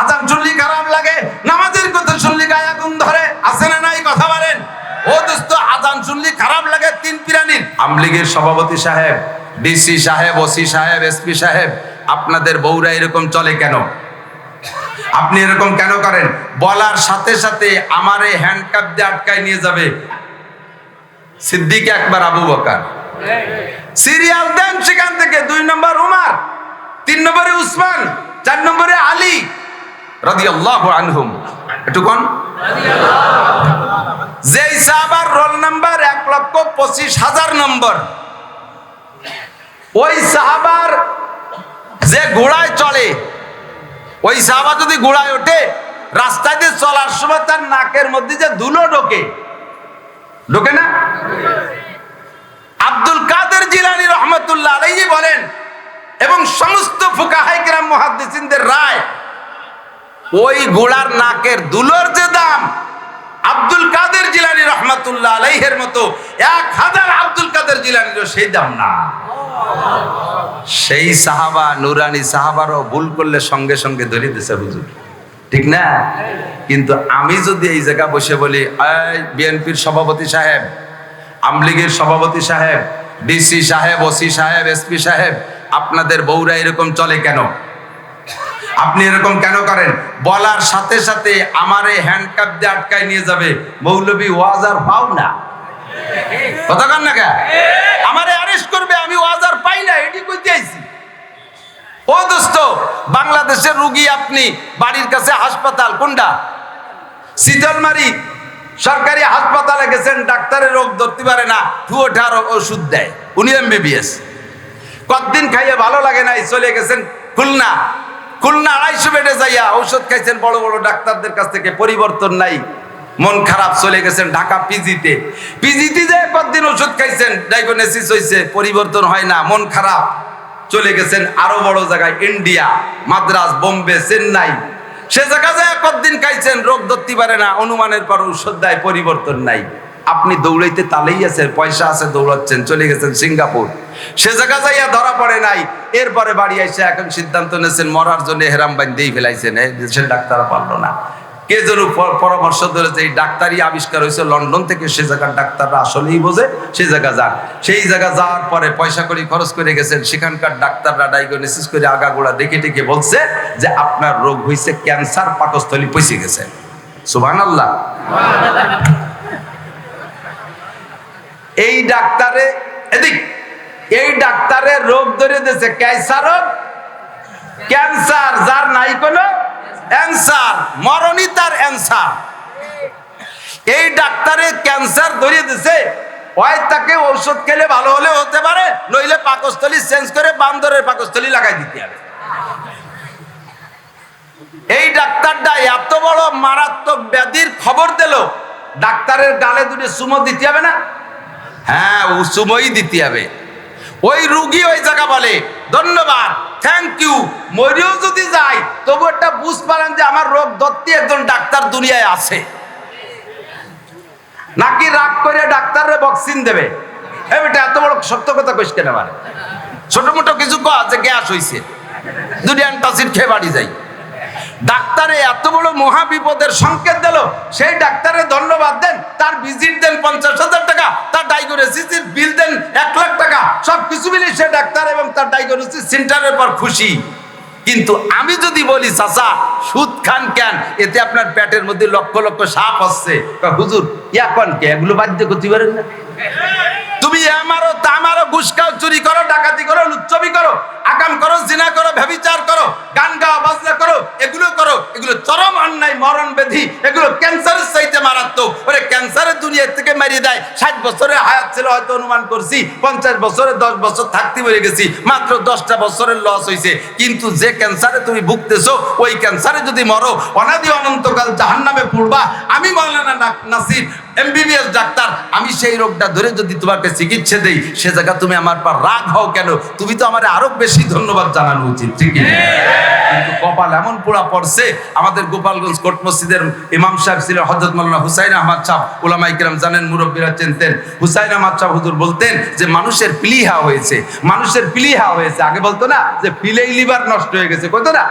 আজান শুনলি খারাপ লাগে, নামাজের কথা শুনলি গায়ে আগুন ধরে, আছে না নাই কথা বলেন? ও দোস্ত, আজান শুনলি খারাপ লাগে তিন পিরানির। আমলিগের সভাপতি সাহেব, ডিসি সাহেব, ওসি সাহেব, এসপি সাহেব, আপনাদের বউরা এরকম চলে কেন? আপনি এরকম কেন করেন? বলার সাথে সাথে আমার এই হ্যান্ডকাপ দিয়ে আটকায় নিয়ে যাবে। সিদ্দিক একবার আবু বকার। সিরিয়াল দেন সেখান থেকে, দুই নম্বর উমার, তিন নম্বরে উসমান, চার নম্বরে আলী। পঁচিশ হাজার নম্বর। ওই সাহাবার যে ঘোড়ায় চলে, ওই সাহাবা যদি ঘোড়ায় ওঠে, রাস্তায় দিয়ে চলার সময় তার নাকের মধ্যে যে ধুলো ঢোকে ঢোকে না? আব্দুল কাদের জিলানি রহমতুল্লাহ বলেন, এবং সমস্ত ফুকাহাইকরাম মুহাদ্দিসিনদের রায় ওই ঘোড়ার নাকের দুলোর যে দাম, আব্দুল কাদের জিলানি রহমতুল্লাহ আলাইহের মতো এক হাজার আব্দুল কাদের জিলানিরও সেই দাম না। সেই সাহাবা, নুরানি সাহাবারও ভুল করলে সঙ্গে সঙ্গে ধরে দিছে হুজুর। ঠিক না? কিন্তু আমি যদি এই জায়গা বসে বলি বিএনপির সভাপতি সাহেব, আমলিগের সভাপতি সাহেব, ডিসি সাহেব, ওসি সাহেব, এসপি সাহেব, আপনাদের বউরা এরকম চলে কেন? আপনি এরকম কেন করেন? বলার সাথে সাথে আমার এই হ্যান্ডকাপ দিয়ে আটকায় নিয়ে যাবে। মৌলবী ওয়াজ আর পাও না। কথা কন না কে আমারে অ্যারেস্ট করবে, আমি ওয়াজ আর পাই না, এটি কইতে আইছি। ও দোস্ত, বাংলাদেশের রুগী আপনি, বাড়ির কাছে হাসপাতাল, কোনটা? শীতলমারি। সরকারি হাসপাতালে গেছেন, ডাক্তারের রোগ ধরতে পারে না ঠুয়োঠার ওষুধ দেয়। উনি এমবিবিএস কতদিন খাইয়ে ভালো লাগে নাই, চলে গেছেন খুলনা। খুলনা আড়াইশো বেডে যাইয়া ঔষধ খাইছেন বড় বড় ডাক্তারদের কাছ থেকে, পরিবর্তন নাই। মন খারাপ, চলে গেছেন ঢাকা পিজিতে। পিজিতে যে কতদিন ওষুধ খাইছেন ডায়াগনোসিস হয়েছে পরিবর্তন হয় না, মন খারাপ। চলে গেছেন আরও বড় জায়গায়, ইন্ডিয়া, মাদ্রাস, বোম্বে, চেন্নাই। সে জায়গা যায় কতদিন খাইছেন, রোগ ধরতে পারে না, অনুমানের পর ঔষধ দেয়, পরিবর্তন নাই। আপনি দৌড়াইতে তালেই আছে, পয়সা আছে, দৌড়াচ্ছেন, চলে গেছেন সিঙ্গাপুর। সে জায়গা যাইয়া ধরা পড়ে নাই। এরপরে বাড়ি আইসে এখন সিদ্ধান্ত নিয়েছেন, মরার জন্য হেরাম বান্ধেই ফেলাইছেন। দেশের ডাক্তার পারল না। কে যেন পরামর্শ ধরেছে এই ডাক্তারই আবিষ্কার হয়েছে, লন্ডন থেকে সে জায়গার ডাক্তাররা আসলেই বোঝে, সে জায়গা যান। সেই জায়গা যাওয়ার পরে পয়সা করি, খরচ করে গেছেন, সেখানকার ডাক্তাররা ডায়াগনোসিস করে আগাগোড়া দেখে টেকে বলছে যে আপনার রোগ হয়েছে ক্যান্সার পাকস্থলী পচে গেছে। সুবান আল্লাহ এই ডাক্তারে, এদিক, এই ডাক্তারের রোগ ধরে দিয়েছে। ক্যান্সার রোগ ক্যান্সার, যার নাই কোনো অ্যান্সার, মরণই তার অ্যান্সার। এই ডাক্তারে ক্যান্সার ধরিয়ে দিছে হয় তাকে ঔষধ খেলে ভালো হলে হতে পারে, নইলে পাকস্থলী চেঞ্জ করে বান্দরের পাকস্থলী লাগাই দিতে হবে। এই ডাক্তারটা এত বড় মারাত্মক ব্যাধির খবর দিল, ডাক্তারের গালে দুটো সুমো দিতে হবে না। হ্যাঁ ও সুমোই দিতে হবে। ওই রুগী ওই জায়গা বলে, ধন্যবাদ থ্যাংক ইউ মরিও যদি যাই তবু একটা বুঝ পারেন যে আমার রোগ ধরতে একজন ডাক্তার দুনিয়ায় আছে। নাকি রাগ করে ডাক্তারের বক্সিন দেবে? এ বেটা, এত বড় সত্য কথা কইস কেন আমার ছোট মোটো কিছু কো আছে, গ্যাস হইছে। দুটি অ্যান্টাসিড খেয়ে বাড়ি যাই। ডাক্তারে এত বড় মহা বিপদের সংকেত দিল, সেই ডাক্তারে ধন্যবাদ দেন, তার ভিজিট দেন পঞ্চাশ হাজার টাকা, তার ডায়াগনোসিসের বিল দেন এক লাখ টাকা, সব কিছু মিলে সে ডাক্তার এবং তার ডায়াগনোসিস সেন্টারের পর খুশি। কিন্তু আমি যদি বলি, চাচা, সুদ খান কেন? এতে আপনার পেটের মধ্যে লক্ষ লক্ষ সাপ আসছে। হুজুর, ইয়া কন কে? এগুলো বাধ্য করতে পারেন না। তুমি আমারও, তামারও খাও, চুরি করো, ডাকাতি করো, লুচ্ছবি করো, আকাম করো, জিনা করো, ব্যভিচার করো, গান গাওয়া বাজনা করো, এগুলো করো, এগুলো চরম অন্যায়, মরণ ব্যাধি, এগুলো ক্যান্সারের চাইতে মারাত্মক। ওরে ক্যান্সারের দুনিয়া থেকে মারিয়ে দেয়। ষাট বছরের হায়াত ছিল, হয়তো অনুমান করছি, পঞ্চাশ বছরে দশ বছর থাকতে মরে গেছি, মাত্র দশটা বছরের লস হয়েছে কিন্তু যে ক্যান্সারে তুমি ভুগতেছো, ওই ক্যান্সারে যদি মরো, অনাদি অনন্তকাল জাহান্নামে পড়বা। আমি মৌলানা নাসির এমবিবিএস ডাক্তার, আমি সেই রোগটা ধরে যদি তোমাকে চিকিৎসা দেই, সে জায়গা তুমি আমার পর রাগ হও কেন তুমি তো আমার আরও বেশি ধন্যবাদ জানানো উচিত, ঠিক না? কিন্তু কপাল এমন পোড়া পড়ছে, আমাদের গোপালগঞ্জ কোট মসজিদের ইমাম সাহেব ছিলেন হজরত মাল্লা হুসাইন আহমদ সাহ ওলামা ইকরাম জানেন, মুরব্বীরা চিনতেন। হুসাইন আহমদ সাহ হুজুর বলতেন যে মানুষের প্লিহা হয়েছে, মানুষের প্লিহা হয়েছে। আগে বলতো না যে পিলেই লিভার নষ্ট হয়ে গেছে, কইতো না?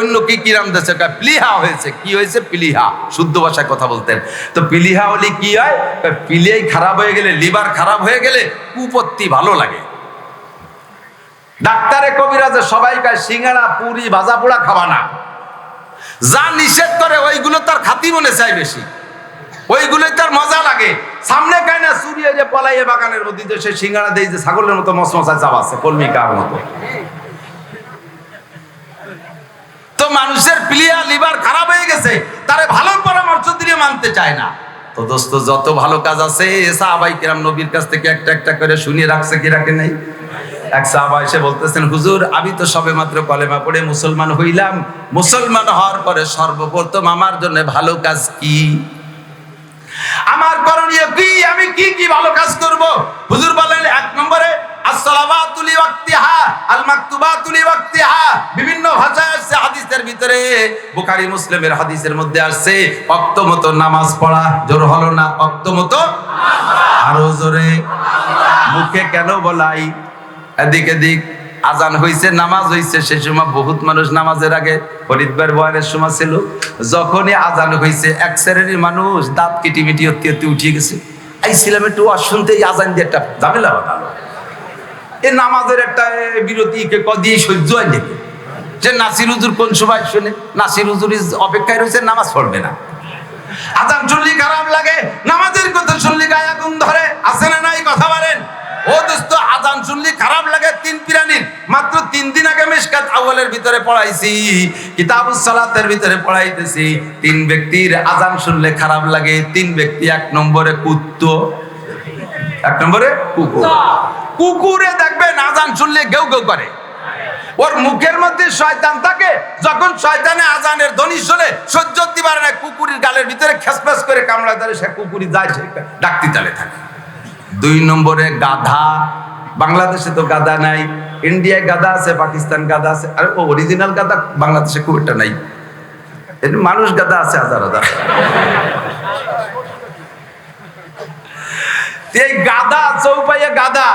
অন্য কি কিরাম দেশে প্লিহা হয়েছে। কি হয়েছে? প্লিহা। শুদ্ধ ভাষায় কথা বলতেন। তো প্লিহা হলে কি হয়? পিলেই খারাপ হয়ে গেলে, লিভার খারাপ হয়ে গেলে কুপত্তি ভালো লাগে। ডাক্তারে কবিরাজে সবাই কয়, সিঙ্গাড়া, পুরি ভাজা পোড়া খাবা না। যা নিষেধ করে ওইগুলো তার খাতি মনে চাই বেশি। ওইগুলোই তার মজা লাগে। সামনে কায় না চুরিয়ে যে পলাইয়ে বাগানের মধ্যে সে সিঙ্গাড়া দেয় যে ছাগলের মতো মশমশায় চাপ আছে, কলমি কার মতো। তো মানুষের প্লিয়া, লিভার খারাপ হয়ে গেছে, তারে ভালো পরামর্শ দিলে মানতে চায় না। তো দোস্ত, যত ভালো কাজ আছে এসা সাহাবাই কিরাম নবীর কাছ থেকে একটা একটা করে শুনিয়ে রাখছে কি রাখে নাই? এক সাহাবা এসে বলতেছেন, হুজুর, আমি তো সবে মাত্র কলেমা পড়ে মুসলমান হইলাম। মুসলমান হওয়ার পরে সর্বপ্রথম আমার জন্য ভালো কাজ কি? আমার করণীয় কি? আমি কি কি ভালো কাজ করব? হুজুর বলেন এক নম্বরে বিভিন্ন ভাষায় আসছে, হাদিসের ভিতরে। বুখারী, মুসলিমের হাদিসের মধ্যে আসছে ওয়াক্ত মতো নামাজ পড়া, জোর হলো না ওয়াক্ত মতো আরও জোরে। মুখে কেন বলাই? এদিক এদিক আজান হইছে নামাজ হইছে। সে সময় বহুত মানুষ নামাজের আগে ফরিদবার বয়ানের সময় ছিল। যখনই আজান হইছে এক শ্রেণির মানুষ দাঁত কিটি মিটি অতি অতি উঠিয়ে গেছে। আইছিলাম একটু আর শুনতেই আজান দিয়ে একটা ঝামেলা বানালো এ নামাজের একটা এ, বিরতি কে ক দিয়ে সহ্য হয় দেখে যে নাসির হুজুর কোন সময় শুনে? নাসির হুজুর অপেক্ষায় রয়েছে নামাজ পড়বে না। আজান শুনলি খারাপ লাগে নামাজের কথা শুনলি গায়ে আগুন ধরে। আছে না নাই? কথা বলেন। ও দোস্ত, আজান শুনলি খারাপ লাগে, তিন পিরানির মাত্র তিন দিন আগে মিশকাত আউয়ালের ভিতরে পড়াইছি, কিতাবুস সালাতের ভিতরে পড়াইতেছি। তিন ব্যক্তির আজান শুনলে খারাপ লাগে, তিন ব্যক্তি এক নম্বরে কুত্তো। এক নম্বরে কুকুর। কুকুরে দেখবেন আজান শুনলে গেউ গেউ করে। ওর মুখের মধ্যে শয়তান থাকে, যখন শয়তানে আজানের ধ্বনি শুনে, সহ্য পারে না, কুকুরের গালের ভিতরে খেসফেস করে কামড়া ধরে, সে কুকুরি যায় ডাকতি তালে থাকে। দুই নম্বরে গাধা। বাংলাদেশে তো গাধা নাই, ইন্ডিয়ায় গাধা আছে, পাকিস্তান গাধা আছে। আর অরিজিনাল গাধা বাংলাদেশে খুব একটা নাই। মানুষ গাধা আছে হাজার হাজার। এই গাধা, চৌপাইয়া গাদা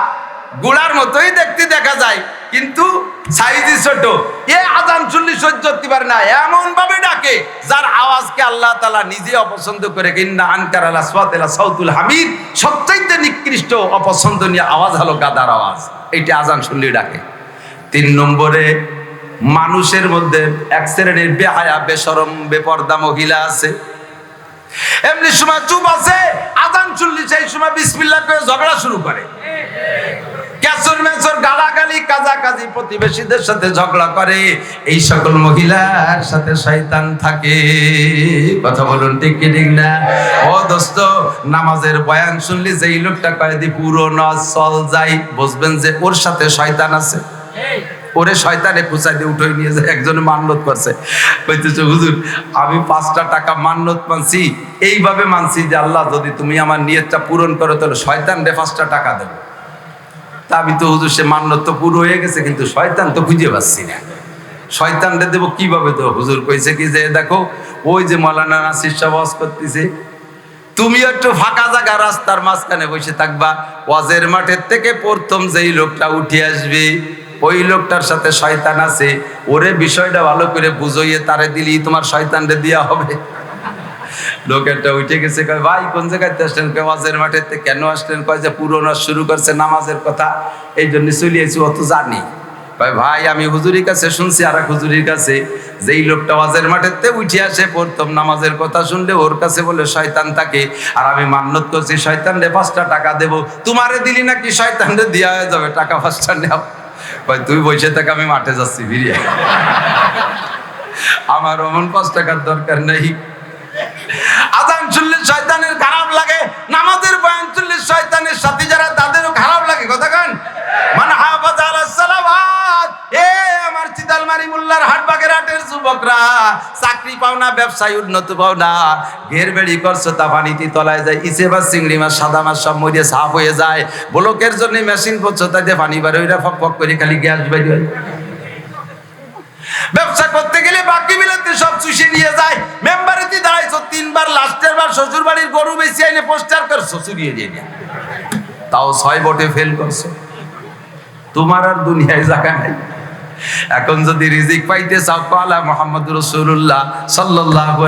গুড়ার মতোই দেখতে দেখা যায়, কিন্তু সাইজই ছোট। এ আজান শুনলি সহ্য করতে পারে না এমন ভাবে ডাকে, যার আওয়াজকে আল্লাহ তালা নিজে অপছন্দ করে কিন্না আনকার আল্লাহ সাতেলা সাউতুল হামিদ সবচাইতে নিকৃষ্ট অপছন্দনীয় আওয়াজ হলো গাদার আওয়াজ, এইটা আজান শুনলি ডাকে। তিন নম্বরে, মানুষের মধ্যে এক শ্রেণির বেহায়া, বেসরম, বেপর্দা মহিলা আছে। এমনি সময় চুপ আছে, আজান শুনলি সেই সময় বিসমিল্লাহ করে ঝগড়া শুরু করে। ক্যাসর মেসর গালাগালি, কাজাকাজি প্রতিবেশীদের সাথে ঝগড়া করে। এই সকল মহিলার সাথে শয়তান থাকে। কথা বলুন ঠিক কি ঠিক না? ও দোস্ত, নামাজের বয়ান শুনলি যে এই লোকটা কয়েদি পুরো নজ চল যাই। বুঝবেন যে ওর সাথে শয়তান আছে। ওরে শয়তানে কুচাই দিয়ে উঠে নিয়ে যায়, একজন করছে। হুজুর, আমি পাঁচটা টাকা মান্নত মানছি। এইভাবে মানছি যে আল্লাহ, যদি তুমি আমার নিয়তটা পূরণ করো, তাহলে শয়তান রে পাঁচটা টাকা দেবো। তা আমি তো হুজুর, সে মান্নত তো পুরো হয়ে গেছে, কিন্তু শয়তান তো খুঁজে পাচ্ছি না। শয়তানটা দেবো কীভাবে তো হুজুর কইছে কি যে, দেখো, ওই যে মৌলানা নাসির ওয়াজ করতেছে, তুমি একটু ফাঁকা জায়গা রাস্তার মাঝখানে বসে থাকবা, ওয়াজের মাঠের থেকে প্রথম যেই লোকটা উঠে আসবে, ওই লোকটার সাথে শয়তান আছে, ওরে বিষয়টা ভালো করে বুঝইয়ে তারে দিলি তোমার শয়তানরে দেওয়া হবে। লোকেরটা উঠে গেছে, কয়, ভাই, কোন জায়গায় আসলেন? কয়, ওয়াজের মাঠের কেন আসলেন? কয় যে পুরোনো শুরু করছে নামাজের কথা এই জন্য চলে এসেছি অত জানি। কয়, ভাই, আমি হুজুরির কাছে শুনছি আর এক হুজুরির কাছে যেই লোকটা ওয়াজের থেকে উঠে আসে, প্রথম নামাজের কথা শুনলে ওর কাছে বলে, শয়তান থাকে আর আমি মান্যত করছি, শয়তান রে, পাঁচটা টাকা দেবো। তোমারে দিলি নাকি শয়তান রে দেওয়া হয়ে যাবে, টাকা পাঁচটা নেও। কয়, তুই বসে থাক, আমি মাঠে যাচ্ছি, ফিরিয়ে আমার অমন পাঁচ টাকার দরকার নেই। আজান শুনলে শয়তানের খারাপ লাগে, নামাজের বয়ান শুনলে শয়তানের সাথে যারা তাদেরও খারাপ লাগে, কথা কান? মান হাফাজ এ আমার চিতালমারি মোল্লার হাট বাগের হাটের যুবকরা, চাকরি পাও না উন্নত পাও ঘের বেড়ি করছ তা পানিতে তলায় যায়, ইসে বা চিংড়ি মাছ, সাদা মাছ সব মরিয়ে সাফ হয়ে যায়। ব্লকের জন্য মেশিন করছ তাতে পানি বাড়ে ওইটা ফক ফক করে খালি গ্যাস হয়। ব্যবসা করতে গেলে বাকি বিলাতে সব চুষে নিয়ে যায়। মেম্বারেতে দাঁড়াইছো, তিনবার, লাস্টের বার শ্বশুর বাড়ির গরু বেশি আইনে পোস্টার করছ চুরিয়ে দিয়ে। তাও ছয় ভোটে ফেল করছ। তোমার আর দুনিয়ায় জায়গা নাই। এখন যদি রিজিক পাইতে চাও, কালা মোহাম্মদ রসুল্লাহ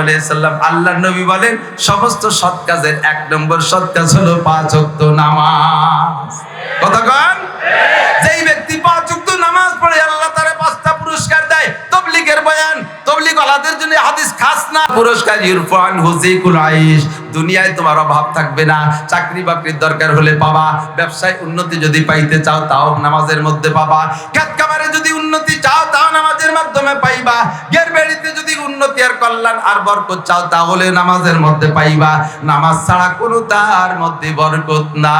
আলাইহি সাল্লাম আল্লাহ নবী বলেন, সমস্ত সৎ কাজের এক নম্বর সৎ কাজ হলো পাঁচ নামাজ। কতক্ষণ যেই ব্যক্তি না পুরস্কার ইরফান হুজিকুল আইস দুনিয়ায় তোমার অভাব থাকবে না। চাকরি বাকরির দরকার হলে পাবা। ব্যবসায় উন্নতি যদি পাইতে চাও, তাও নামাজের মধ্যে পাবা। খেতকামারে যদি মাধ্যমে পাইবা, গের বেড়িতে যদি উন্নতি আর কল্যাণ আর বরকত চাও, তাহলে নামাজের মধ্যে পাইবা। নামাজ ছাড়া কোনো তার মধ্যে বরকত না।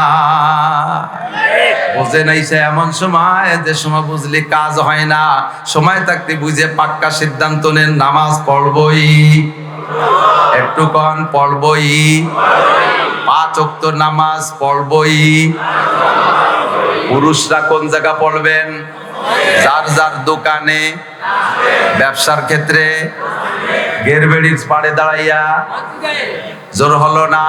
বুঝে নাই সে এমন সময়, যে সময় বুঝলে কাজ হয় না, সময় থাকতে বুঝে পাক্কা সিদ্ধান্ত নেন, নামাজ পড়বই। একটু কন, পড়বই। পাঁচ অক্ত নামাজ পড়বই। পুরুষরা কোন জায়গা পড়বেন? যার যার দোকানে ব্যবসার ক্ষেত্রে গেরবেড়ির পাড়ে দাঁড়াইয়া জোর হলো না।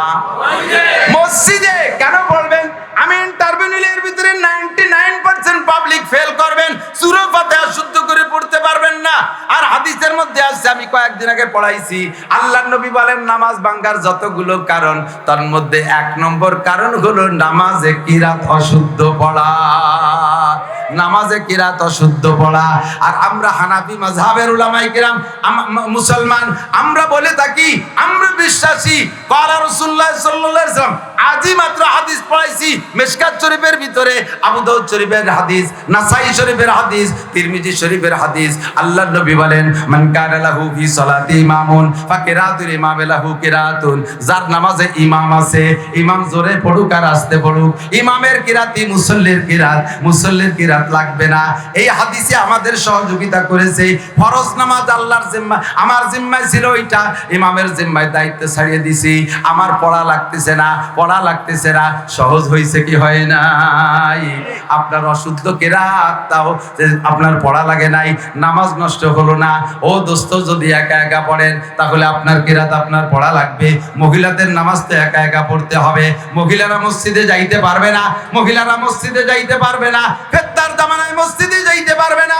মসজিদে কেন পড়বেন আমি টার্মিনালের ভিতরে 99% পাবলিক ফেল করবেন। সূরা ফাতিহা শুদ্ধ করে পড়তে পারবেন না। আর হাদিসের মধ্যে আছে আমি কয়েকদিন আগে পড়াইছি আল্লাহ নবী বলেন, নামাজ ভাঙ্গার যতগুলো কারণ, তার মধ্যে এক নম্বর কারণ হলো নামাজে কিরাত অশুদ্ধ পড়া? নামাজে কিরাত অশুদ্ধ পড়া। আর আমরা হানাফি মাযহাবের উলামায়ে কিরাম মুসলমান, আমরা বলে থাকি, আমরা বিশ্বাসী। আলাইহি ওয়াসাল্লাম আজই মাত্র হাদিস পড়াইছি, মিশকাত শরীফের ভিতরে আবু শরীফের হাদিস, নাসাই শরীফের হাদিস, তিরমিজি শরীফের হাদিস। আল্লাহর নবী বলেন, মান কানা লাহু ফি ইমামুন, ফাকিরাতুল ইমাম কিরাতুন। যার নামাজে ইমাম আছে, ইমাম জোরে পড়ুক আর আস্তে পড়ুক। ইমামের কিরাতি মুসল্লির কিরাত মুসল্লির কিরাত লাগবে না। এই হাদিসে আমাদের সহযোগিতা করেছে। ফরজ নামাজ আল্লাহর জিম্মা, আমার জিম্মায় ছিল ওইটা ইমামের জিম্মায় দায়িত্ব ছাড়িয়ে দিছি। আমার পড়া লাগতেছে না, পড়া লাগতেছে না। সহজ হয়েছে কি হয় নাই? আপনার অশুদ্ধ কেরাত তাও আপনার পড়া লাগে নাই, নামাজ নষ্ট হলো না। ও দোস্ত, যদি একা একা পড়েন, তাহলে আপনার কেরাত, আপনার পড়া লাগবে। মহিলাদের নামাজ তো একা একা পড়তে হবে। মহিলারা মসজিদে যাইতে পারবে না, মহিলারা মসজিদে যাইতে পারবে না। ফেত্তার জামানায় মসজিদে যাইতে পারবে না।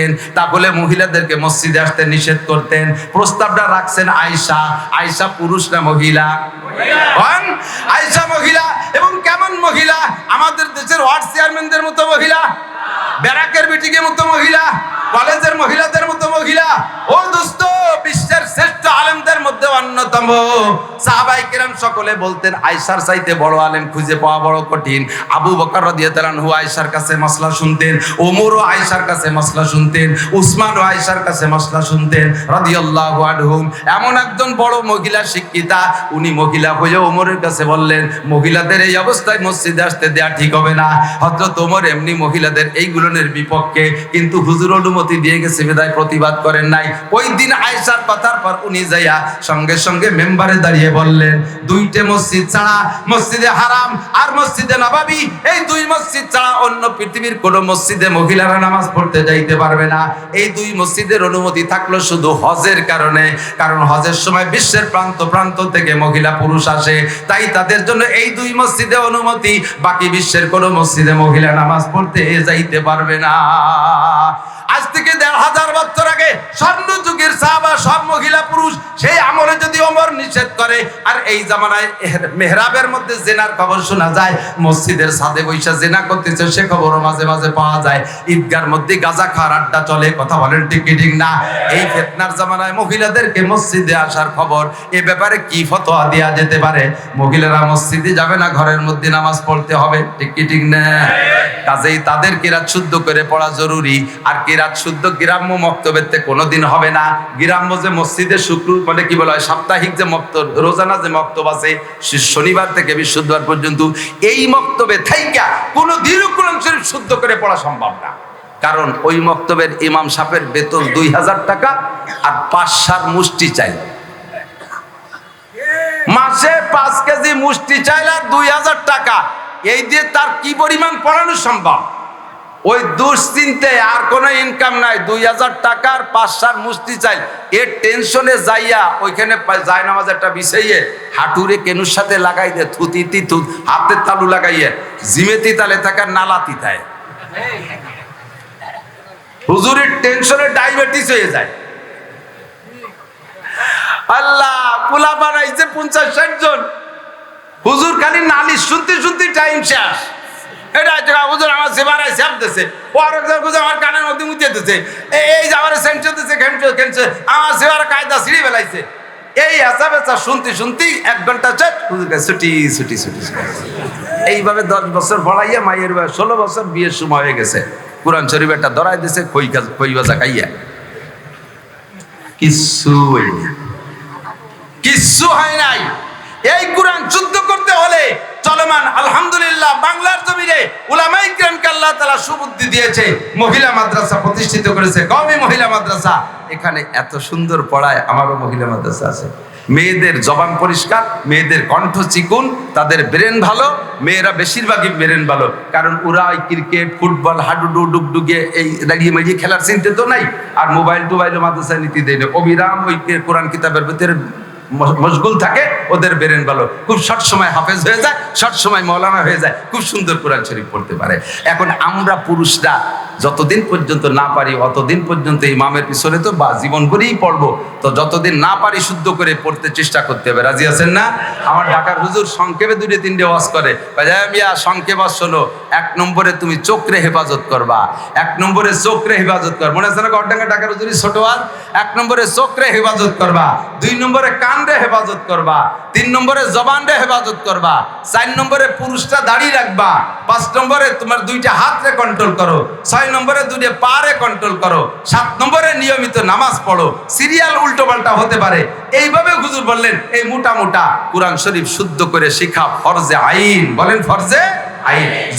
দেখতেন তাহলে মহিলাদেরকে মসজিদে আসতে নিষেধ করতেন। প্রস্তাবটা রাখছেন আয়সা আয়সা পুরুষ না মহিলা? আয়সা মহিলা এবং কেমন মহিলা? আমাদের দেশের ওয়ার্ড চেয়ারম্যানদের মতো মহিলা? ব্যারাকের মিটিংয়ের মতো মহিলা? কলেজের মহিলাদের মতো মহিলা। ও দোস্ত, বিশ্বের শ্রেষ্ঠ আলেমদের মধ্যে অন্যতম। সাহাবাই কিরাম সকলে বলতেন আয়সার চাইতে বড় আলেম খুঁজে পাওয়া বড় কঠিন। আবু বকর রাদিয়াল্লাহু আয়সার কাছে মাসলা শুনতেন, ওমরও আয়সার কাছে মাসলা শুনতেন, উসমানও আয়সার কাছে মাসলা শুনতেন, রাদিয়াল্লাহু আনহুম এমন একজন বড় মহিলা শিক্ষিতা, উনি মহিলা হয়ে ওমরের কাছে বললেন, মহিলাদের এই অবস্থায় মসজিদে আসতে দেয়া ঠিক হবে না। হযরত ওমর এমনি মহিলাদের এইগুলোনের বিপক্ষে, কিন্তু হুজুর অনুমতি দিয়ে গেছে, বিদায় প্রতিবাদ করেন নাই। ওই দিন আয়েশার কথার পর উনি যাইয়া সঙ্গে সঙ্গে মেম্বারে দাঁড়িয়ে বললেন, দুইটা মসজিদ ছাড়া মসজিদে হারাম আর মসজিদে নবাবী। এই দুই মসজিদ ছাড়া অন্য পৃথিবীর কোন মসজিদে মহিলারা নামাজ পড়তে যাইতে পারবে না। এই দুই মসজিদের অনুমতি থাকল শুধু হজের কারণে। কারণ হজের সময় বিশ্বের প্রান্ত প্রান্ত থেকে মহিলা পুরুষ আসে। তাই তাদের জন্য এই দুই মসজিদে অনুমতি। বাকি বিশ্বের কোন মসজিদে মহিলা নামাজ পড়তে যাইতে পারবে না। আজ থেকে দেড় হাজার বছর আগে স্বর্ণ যুগের সাহাবা সব মহিলা পুরুষ, সেই আমলে যদি ওমর নিষেধ করে, আর এই জামানায় মেহরাবের মধ্যে জেনার খবর শোনা যায়, মসজিদের সাদে বৈশা জেনা করতেছে, সে খবরও মাঝে মাঝে পাওয়া যায়। ঈদগার মধ্যে গাজা খাওয়ার আড্ডা চলে, কথা বলেন ঠিক ঠিক না? এই ফেতনার জামানায় মহিলাদেরকে মসজিদে আসার খবর, এ ব্যাপারে কি ফতোয়া দেওয়া যেতে পারে? মহিলারা মসজিদে যাবে না, ঘরের মধ্যে নামাজ পড়তে হবে, ঠিক ঠিক না? কাজেই তাদের কিরাত শুদ্ধ করে পড়া জরুরি, আর কিরাত শুদ্ধ গ্রাম্য মক্তবেতে কোনোদিন হবে না। গ্রাম্য যে মসজিদে শুক্র মানে কি বলা হয়? সাপ্তাহিক যে মক্ত রোজানা যে মক্তব আছে শনিবার থেকে বৃহস্পতিবার পর্যন্ত এই মক্তবে থাইকা কোনো দীর্ঘ কোরআন শরীফ শুদ্ধ করে পড়া সম্ভব না। কারণ ওই মক্তবের ইমাম সাহেবের বেতন দুই হাজার টাকা আর পাঁচ সার মুষ্টি চাই। মাসে পাঁচ কেজি মুষ্টি চাইলে দুই হাজার টাকা। এই দিয়ে তার কি পরিমাণ পড়ানো সম্ভব? ওই দুশ্চিন্তে আর কোনো ইনকাম নাই। দুই হাজার টাকার পাঁচ সার মুষ্টি চাই। এর টেনশনে যাইয়া ওইখানে যায় নামাজ একটা বিষয়ে হাঁটুরে কেনুর সাথে লাগাই দে, থুতি তি থুত হাতের তালু লাগাইয়ে। জিমেতি তালে থাকার নালা তিতায় হুজুরের টেনশনে ডায়াবেটিস হয়ে যায়। আল্লাহ, পোলা বানাইছে পঞ্চাশ ষাট জন। হুজুর খালি নালিশ শুনতে শুনতে টাইম শেষ। এক ঘণ্টা। এইভাবে দশ বছর পড়াইয়া মায়ের বয়স, ষোলো বছর বিয়ের সময় হয়ে গেছে। কোরআন শরীফ একটা ধরাই দিছে, খই কাজ- খই বাজা খাইয়া। হয়নি কিচ্ছু হয় নাই। এই কোরআন যুদ্ধ করতে হলে চলমান, আলহামদুলিল্লাহ, বাংলার জমিনে উলামাই কিরামকে আল্লাহ তাআলা সুবুদ্ধি দিয়েছে, মহিলা মাদ্রাসা প্রতিষ্ঠিত করেছে, কওমি মহিলা মাদ্রাসা। এখানে এত সুন্দর পড়ায় আমারও মহিলা মাদ্রাসা আছে। মেয়েদের জবান পরিষ্কার, মেয়েদের কণ্ঠ চিকুন, তাদের ব্রেন ভালো, মেয়েরা বেশিরভাগই ব্রেন ভালো। কারণ ওরা ক্রিকেট, ফুটবল, হাডুডু, ডুগডুগে এই দাঁড়িয়ে মারিয়ে খেলার চিন্তা তো নাই, আর মোবাইল টোবাইল মাদ্রাসায় নীতি দেয় না। অবিরাম ওই কোরআন কিতাবের ভিতরে মশগুল থাকে, ওদের বেরেন ভালো। খুব শর্ট সময় হাফেজ হয়ে যায়, শর্ট সময় মৌলানা হয়ে যায়। খুব সুন্দর কোরআন শরীফ পড়তে পারে। এখন আমরা পুরুষরা যতদিন পর্যন্ত না পারি, অতদিন পর্যন্ত ইমামের পিছনে তো বা জীবন ভরেই পড়ব। তো যতদিন না পারি শুদ্ধ করে পড়তে চেষ্টা করতে হবে। রাজি আছেন না? আমার ঢাকার হুজুর সংক্ষেপে দুটো তিনটে ওয়াজ করে। মিয়া সংক্ষেপ ওয়াজ শোনো। এক নম্বরে তুমি চোখরে হেফাজত করবা। এক নম্বরে চোখরে হেফাজত কর মনে আছে না গড়ডাঙ্গা ঢাকার হুজুরি ছোট ওয়াজ? এক নম্বরে চোখরে হেফাজত করবা। দুই নম্বরে কানরে হেফাজত করবা। তিন নম্বরে জবানরে হেফাজত করবা। চার নম্বরে পুরুষটা দাঁড়িয়ে রাখবা। পাঁচ নম্বরে তোমার দুইটা হাতরে কন্ট্রোল করো। ছয় নম্বরে দুটো পারে কন্ট্রোল করো। সাত নম্বরে নিয়মিত নামাজ পড়ো। সিরিয়াল উল্টো পাল্টা হতে পারে। এইভাবে হুজুর বললেন, এই মোটা মোটা কোরআন শরীফ শুদ্ধ করে শিখা ফরজে আইন। বলেন, ফরজে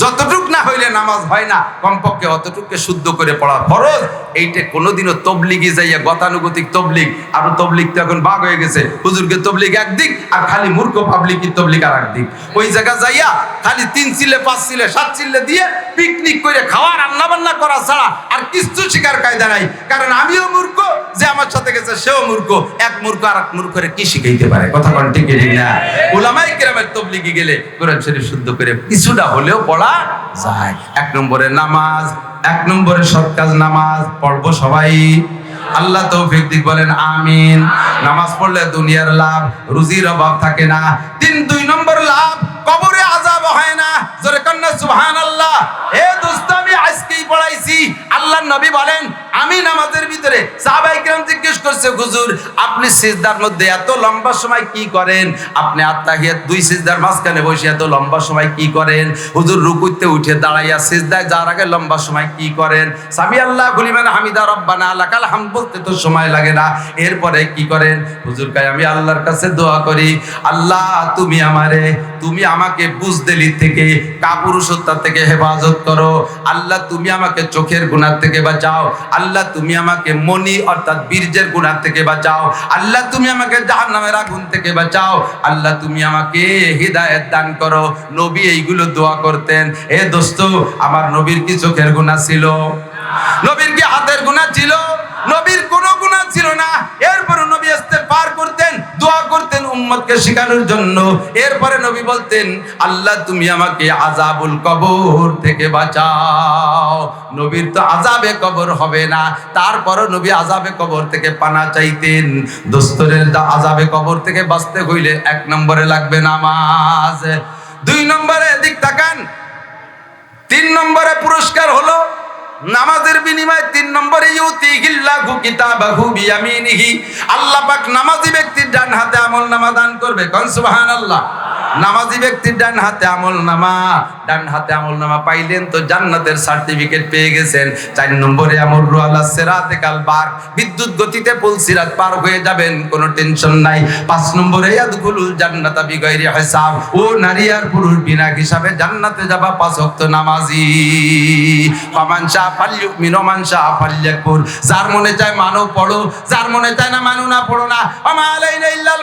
যতটুক না হইলে নামাজ হয় না, কমপক্ষে অতটুককে শুদ্ধ করে পড়া ফরজ। এইটা কোনোদিনও তবলিগি যাইয়া গতানুগতিক তবলিগ, আরও তবলিগ তো এখন বাঘ হয়ে গেছে। হুজুরকে তবলিগ একদিক, আর খালি মূর্খ পাবলিক তবলিগ আর একদিক। ওই জায়গা যাইয়া খালি তিন চিল্লে, পাঁচ চিল্লে, সাত চিল্লে দিয়ে পিকনিক করে খাওয়া রান্না বান্না করা ছাড়া আর কিছু শিকার কায়দা নাই। কারণ আমিও মূর্খ, যে আমার সাথে গেছে সেও মূর্খ। এক মূর্খ আর এক মূর্খরে কি শিখাইতে পারে? কথা কোন না ওলামাই কিরামের তবলিগি গেলে কোরআন শরীফ শুদ্ধ করে কিছুটা হলেও পড়া যায়। এক নম্বরে নামাজ, এক নম্বরে সৎ কাজ নামাজ, পড়ব সবাই। আল্লাহ তৌফিক দিক বলেন, আমিন। নামাজ পড়লে দুনিয়ার লাভ, রুজির অভাব থাকে না। তিন, দুই নম্বর লাভ, কবরে আজাব হয় না। জোরে কন্যা সুবহান আল্লাহ এ দোস্ত, আমি আজকেই পড়াইছি। আল্লাহ নবী বলেন, আমি নামাজের ভিতরে জিজ্ঞেস করছে হুজুর, আপনি সিজদার মধ্যে এত লম্বা সময় কি করেন? আপনি আত্মাহিয়াত দুই সিজদার মাঝখানে বসে এত লম্বা সময় কি করেন? হুজুর রুকুতে উঠে দাঁড়াইয়া সিজদায় যাওয়ার আগে লম্বা সময় কি করেন? সামি আল্লাহ গুলিমান হামিদা রব্বানা লাকাল হাম বলতে তো সময় লাগে না। এরপরে কি করেন? হুজুর কাই আমি আল্লাহর কাছে দোয়া করি, আল্লাহ তুমি আমারে, তুমি আমাকে বুঝদেলি থেকে, কাপুরুষত্বা থেকে হেফাজত করো। আল্লাহ তুমি আমাকে চোখের গুণার থেকে বাঁচাও। আল্লাহ তুমি আমাকে মনি অর্থাৎ বীর্যের গুণার থেকে বাঁচাও। আল্লাহ, তুমি আমাকে জাহান্নামের আগুন থেকে বাঁচাও। আল্লাহ, তুমি আমাকে হৃদায়ত দান করো। নবী এইগুলো দোয়া করতেন। এ দোস্ত, আমার নবীর কি চোখের গুণা ছিল? নবীর কি হাতের গুণা ছিল? নবীর কোনো গুণা ছিল না। এরপর নবী আসতে পার করতেন। উম্মতকে শেখানোর জন্য। এরপরে নবী বলতেন, আল্লাহ, তুমি আমাকে আজাবুল কবর থেকে বাঁচাও। নবীর তো আজাবে কবর হবে না। তারপরও নবী আজাবে কবর থেকে পানা চাইতেন। দোস্তরের আজাবে কবর থেকে বাঁচতে হইলে এক নম্বরে লাগবে নামাজ। দুই নম্বরে দিক তাকান। তিন নম্বরে পুরস্কার হলো নামাজের বিনিময়ে তিন নম্বরে ইউতি ইউতিহিল্লাহু কিতাবাহু বিয়ামিনিহি। আল্লাহ পাক নামাজি ব্যক্তির ডান হাতে আমল নামা দান করবে। কোন সুবহানাল্লাহ? নামাজি ব্যক্তির ডান হাতে আমল নামা। ডান হাতে আমল নামা পাইলেন তো জান্নাতের সার্টিফিকেট পেয়ে গেছেন। চার নম্বরে আমর রুয়ালা সেরাতে কাল বার। বিদ্যুৎ গতিতে পুল সিরাত পার হয়ে যাবেন, কোনো টেনশন নাই। পাঁচ নম্বরে ইয়াদখুলুল জান্নাতা বিগাইরি হিসাব। ও নারী আর পুরুষ বিনা হিসাবে জান্নাতে যাবা পাঁচ ওয়াক্ত নামাজি। ফামান শাহ ওমান শাহ ফাল্যাকুর যার মনে চায় মানো পড়ো, যার মনে চায় না মানো না পড়ো না। আমা আলাইনা ইল্লাল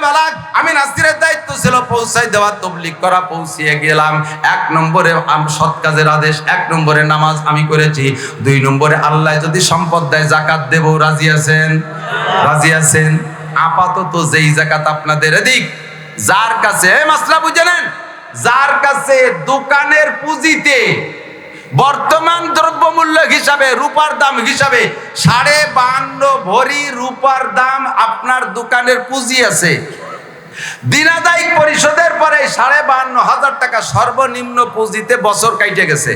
আমি নাসিরের দায়িত্ব ছিল পৌঁছাই দেওয়া, তবলিগ করা, পৌঁছিয়ে গেলাম। এক নম্বরে সৎ কাজের আদেশ, এক নম্বরে নামাজ আমি করেছি। দুই নম্বরে আল্লাহ যদি সম্পদ দেয় জাকাত দেব। রাজি আছেন? রাজি আছেন? আপাতত যেই জাকাত আপনাদের এদিক, যার কাছে মাসলা বুঝে নেন, যার কাছে দোকানের পুঁজিতে বর্তমান দ্রব্যমূল্য হিসাবে, রূপার দাম হিসাবে, সাড়ে বান্ন ভরি রূপার দাম আপনার দোকানের পুঁজি আছে। দিনাদায়িক পরিশোধের পরে সাড়ে বান্ন হাজার টাকা সর্বনিম্ন পুঁজিতে বছর কাইটে গেছে।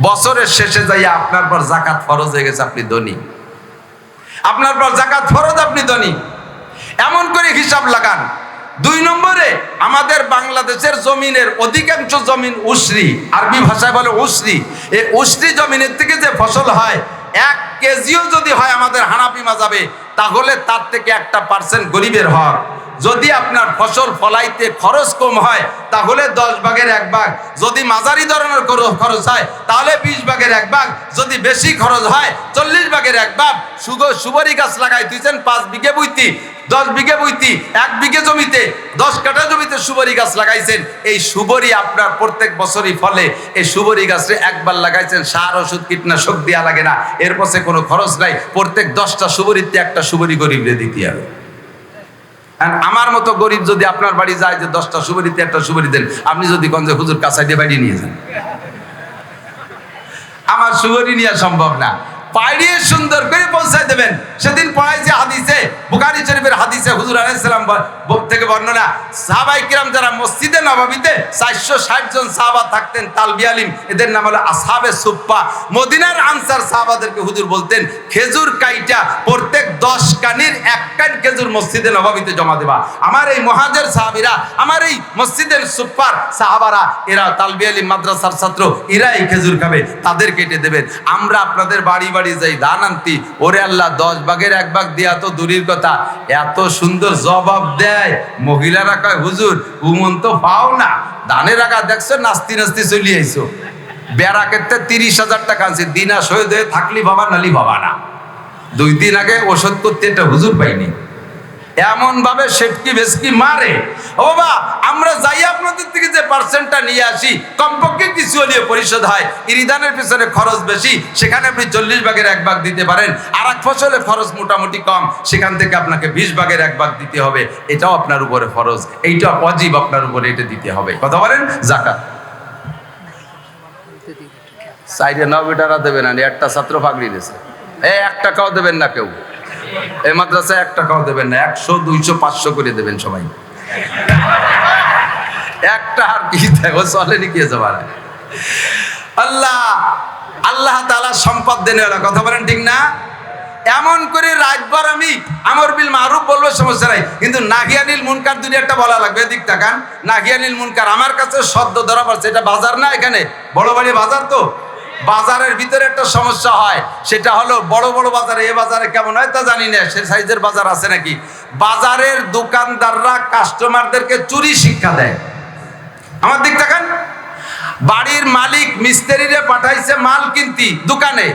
বছরের শেষে যাইয়া আপনার পর জাকাত ফরজ হয়ে গেছে, আপনি ধনী। আপনার পর জাকাত ফরজ, আপনি ধনী। এমন করে হিসাব লাগান। দুই নম্বরে, আমাদের বাংলাদেশের জমিনের অধিকাংশ জমিন উসরি। আরবি ভাষায় বলে উসরি। এই উসরি জমিনের থেকে যে ফসল হয়, এক কেজিও যদি হয় আমাদের হানাপি মাজাবে, তাহলে তার থেকে একটা পার্সেন্ট গরিবের হক। যদি আপনার ফসল ফলাইতে খরচ কম হয়, তাহলে দশ ভাগের এক ভাগ। যদি মাঝারি ধরনের খর- খরচ হয়, তাহলে বিশ ভাগের এক ভাগ। যদি বেশি খরচ হয়, চল্লিশ ভাগের এক ভাগ। সুগ সুবরি গাছ লাগাই দিয়েছেন, পাঁচ বিঘে বইতি দশ বিঘে বইতি এক বিঘে জমিতে, দশ কাঠা জমিতে সুবরি গাছ লাগাইছেন। এই সুবরি আপনার প্রত্যেক বছরই ফলে। এই সুবরি গাছে একবার লাগাইছেন, সার, ওষুধ, কীটনাশক দেওয়া লাগে না। এর পাশে কোনো খরচ নাই। প্রত্যেক দশটা সুবরিতে একটা সুবরি গরিবরে দিতে হবে। আমার মতো গরিব যদি আপনার বাড়ি যায় যে দশটা সুবরিতে একটা সুবরি দেন, আপনি যদি গঞ্জে হুজুর কাছাই দিয়ে বাড়ি নিয়ে যান। আমার সুবরি নেওয়া সম্ভব না। সুন্দর করে পৌঁছায় দেবেন। সেদিন পড়াইছে হাদিসে শরীফের হাদিসে হুজুর আলাইহিস সালাম ব- থেকে বর্ণনা, সাহাবাই কিরাম যারা মসজিদে নবাবিতে চারশো ষাট জন সাহাবা থাকতেন এদের নাম হলো আসহাবে সুপ্পা মদিনার আনসার সাহাবাদেরকে হুজুর বলতেন, খেজুর কাইটা প্রত্যেক দশ কানির এক কান খেজুর মসজিদে নবাবিতে জমা দেবা। আমার এই মহাজের সাহাবিরা, আমার এই মসজিদের সুপ্পার সাহাবারা, এরা তালবি আলিম মাদ্রাসার ছাত্র এরা এই খেজুর খাবে, তাদের কেটে দেবেন। আমরা আপনাদের বাড়ি বাড়ি যাই দান আনতি। ওরে আল্লাহ, দশ ভাগের এক ভাগ দিয়া তো দূরের কথা। এত সুন্দর জবাব দেয়। মহিলারা কয়, হুজুর, উমন তো পাও না। দানের আগা দেখছ, নাস্তি নাস্তি চলি আইছো। বেড়া ক্ষেত্রে তিরিশ হাজার টাকা আছে দিনা শহীদ হয়ে থাকলি বাবা, নালি বাবা না। দুই দিন আগে ওষুধ করতে এটা হুজুর পাইনি। এমন ভাবে সেটকি ভেসকি মারে। ও বাবা আমরা যাই আপনাদের থেকে যে পার্সেন্টটা নিয়ে আসি, কমপক্ষে কিছু হলিয়ে পরিশোধ হয়। ইরিদানের পিছনে খরচ বেশি, সেখানে আপনি চল্লিশ ভাগের এক ভাগ দিতে পারেন। আর এক ফসলে খরচ মোটামুটি কম, সেখান থেকে আপনাকে বিশ ভাগের এক ভাগ দিতে হবে। এটাও আপনার উপরে ফরজ এইটা অজীব আপনার উপরে এটা দিতে হবে। কথা বলেন? জাকাত সাইডে নবেটারা দেবেন না একটা ছাত্র ফাগড়ি দিয়েছে। এ এক টাকাও দেবেন না কেউ। এই মাদ্রাসায় এক টাকাও দেবেন না, একশো, দুইশো, পাঁচশো করে দেবেন সবাই। একটা আর কি দেখো, চলেনি কি যাবার আল্লাহ আল্লাহ তালা সম্পদ দেনে কথা বলেন ঠিক না? এমন করে রাজবার আমি আমর বিল মারুফ বলব, সমস্যা নাই। কিন্তু নাহিয়ানিল মুনকার দুই একটা বলা লাগবে, এদিক তাকান। নাহিয়ানিল মুনকার আমার কাছে শব্দ ধরা পড়ছে এটা বাজার না এখানে? বড় বাড়ি বাজার তো? বাজারের ভিতরে একটা সমস্যা হয়। সেটা হলো বড় বড় বাজারে, এ বাজারে কেমন হয় তা জানি না, সে সাইজের বাজার আছে নাকি? বাজারের দোকানদাররা কাস্টমারদেরকে চুরি শিক্ষা দেয়। আমার দিক তাকান। বাড়ির মালিক মিস্ত্রিরে পাঠাইছে মাল কিনতি দোকানে।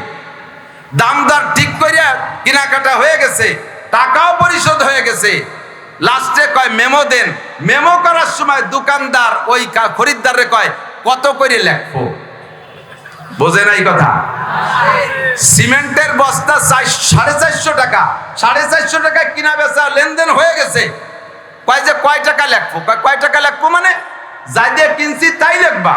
দামদার ঠিক করিয়া কেনাকাটা হয়ে গেছে, টাকাও পরিশোধ হয়ে গেছে। লাস্টে কয়, মেমো দেন। মেমো করার সময় দোকানদার ওই খরিদ্দারে কয়, কত করে লেখবো বোঝে নাই কথা। সিমেন্টের বস্তা সাড়ে চারশো টাকা। সাড়ে চারশো টাকা কিনা বেচা লেনদেন হয়ে গেছে। কয় যে কয় টাকা লেখবো? কয় টাকা লেখবো মানে? যাই দিয়ে কিনছি তাই লেখবা।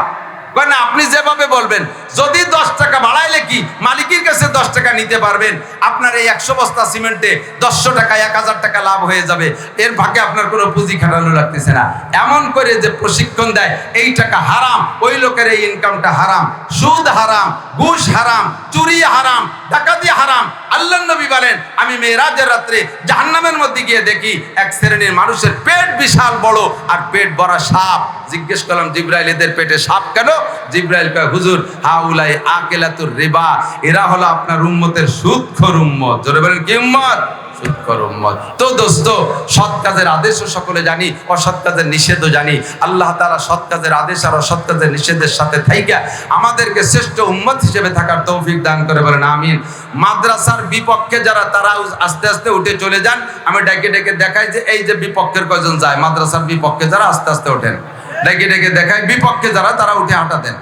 কয়, না, আপনি যেভাবে বলবেন, যদি দশ টাকা বাড়াইলে কি মালিকের কাছে দশ টাকা নিতে পারবেন? আপনার এই একশো বস্তা সিমেন্টে দশশো টাকা এক হাজার টাকা লাভ হয়ে যাবে। এর ভাগে আপনার কোনো পুঁজি খাটানো লাগতেছে না। এমন করে যে প্রশিক্ষণ দেয়, এই টাকা হারাম, ওই লোকের এই ইনকামটা হারাম। সুদ হারাম, ঘুষ হারাম, চুরি হারাম, ডাকাতি হারাম আল্লাহ নবী বলেন, আমি মেয়েরাজের রাত্রে জাহান্নামের মধ্যে গিয়ে দেখি এক শ্রেণির মানুষের পেট বিশাল বড় আর পেট বড় সাপ। জিজ্ঞেস করলাম, জিব্রাইল, এদের পেটে সাপ কেন? জিব্রাইল কয়, হুজুর, হাউলাই আকেলাতুর রিবা, এরা হলো আপনার উম্মতের সূক্ষ্ম উম্মত। জোরে বলেন, কি উম্মত? তো দোস্ত, সৎ কাজের আদেশও সকলে জানি, অসৎ কাজের নিষেধও জানি। আল্লাহ তাআলা সৎ কাজের আদেশ আর অসৎ কাজের নিষেধের সাথে থাইকা আমাদেরকে শ্রেষ্ঠ উম্মত হিসেবে থাকার তৌফিক দান করে বলেন, আমিন। মাদ্রাসার বিপক্ষে যারা, তারা আস্তে আস্তে উঠে চলে যান। আমি ডেকে ডেকে দেখাই যে, এই যে বিপক্ষের কয়জন যায়, মাদ্রাসার বিপক্ষে যারা আস্তে আস্তে ওঠেন। ডেকে ডেকে দেখাই বিপক্ষে যারা, তারা উঠে হাঁটা দেন।